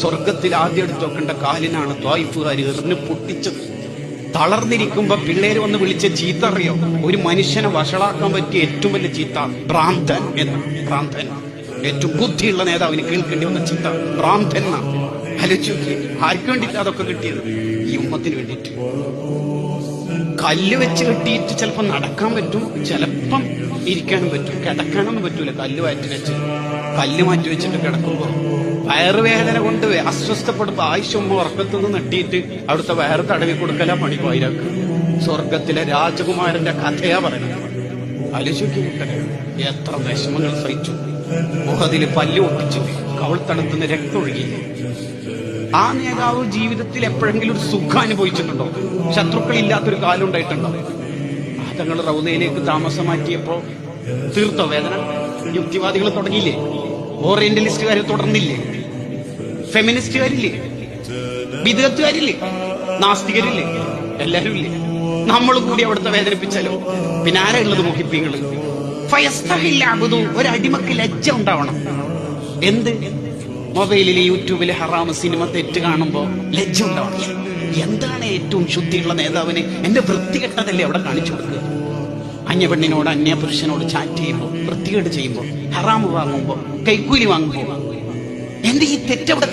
സ്വർഗത്തിൽ ആദ്യം എടുത്ത് വെക്കേണ്ട കാലിനാണ് ത്വായിഫുകാർ എറിഞ്ഞ് പൊട്ടിച്ചത്. തളർന്നിരിക്കുമ്പോ പിള്ളേര് വന്ന് വിളിച്ച ചീത്ത അറിയോ? ഒരു മനുഷ്യനെ വഷളാക്കാൻ പറ്റിയ ഏറ്റവും വലിയ ചീത്ത ഭ്രാന്തൻ എന്ന് ഭ്രാന്തൻ. ഏറ്റവും ബുദ്ധിയുള്ള നേതാവിന് കേൾക്കേണ്ടി വന്ന ചീത്ത ഭ്രാന്തൻ എന്നാണ്. ആലോചിച്ച്. ആർക്ക് വേണ്ടിയിട്ട് അതൊക്കെ കിട്ടിയത്? ഈ ഉമ്മത്തിന് വേണ്ടിയിട്ട്. കല്ല് വെച്ച് കെട്ടിയിട്ട് ചിലപ്പോൾ നടക്കാൻ പറ്റും ചിലപ്പം ഇരിക്കാനും പറ്റും കിടക്കാനൊന്നും പറ്റൂല. കല്ല് മാറ്റി വെച്ച്. കല്ല് മാറ്റി വെച്ചിട്ട് കിടക്കുമ്പോൾ വയറുവേദന കൊണ്ട് അസ്വസ്ഥപ്പെടുമ്പോ ആവശ്യമ്മ ഉറക്കത്തുനിന്ന് നെട്ടിയിട്ട് അവിടുത്തെ വയറ് തടവി കൊടുക്കല പണി പോയിരാക്ക് സ്വർഗത്തിലെ രാജകുമാരന്റെ കഥയാ പറയുന്നത്. ആലോചിക്കും എത്ര വിഷമങ്ങൾ സഹിച്ചു. മുഖത്തിൽ പല്ല് ഒട്ടിച്ച് കവൾ രക്തം ഒഴുകിയില്ലേ ആ നേതാവ് ജീവിതത്തിൽ എപ്പോഴെങ്കിലും ഒരു സുഖം അനുഭവിച്ചിട്ടുണ്ടോ? ശത്രുക്കൾ ഇല്ലാത്തൊരു കാലം ഉണ്ടായിട്ടുണ്ടോ? തങ്ങൾ റൗദയിലേക്ക് താമസം മാറ്റിയപ്പോ തീർത്തോ വേദന? യുക്തിവാദികൾ തുടങ്ങിയില്ലേ? ഓറിയന്റലിസ്റ്റുകാർ തുടർന്നില്ലേ? ഫെമിനിസ്റ്റുകാരില്ലേ? വിദഗ്ധക്കാരില്ലേ നാസ്തികരില്ലേ? എല്ലാരും ഇല്ലേ നമ്മളും കൂടി അവിടുത്തെ വേദനിപ്പിച്ചാലോ? പിന്നെ ആരാ ഉള്ളത് മുഹിപ്പിങ്ങൾ ഒരു ഒരടിമക്ക് ലജ്ജ ഉണ്ടാവണം. എന്ത്? മൊബൈലിൽ യൂട്യൂബിലെ ഹറാമ സിനിമ തെറ്റ് കാണുമ്പോ ലജ്ജ ഉണ്ടാവണം എന്താണ് ഏറ്റവും ശുദ്ധിയുള്ള നേതാവിന്? എന്റെ വൃത്തികെട്ടതല്ലേ അവിടെ കാണിച്ചു കൊടുക്കുക അന്യ പുരുഷനോട് ചാറ്റ് ചെയ്യുമ്പോൾ വൃത്തികേട് ചെയ്യുമ്പോൾ ഹറാമ് വാങ്ങുമ്പോൾ കൈക്കൂലി വാങ്ങുമ്പോൾ എന്റെ ഈ തെറ്റവിടെ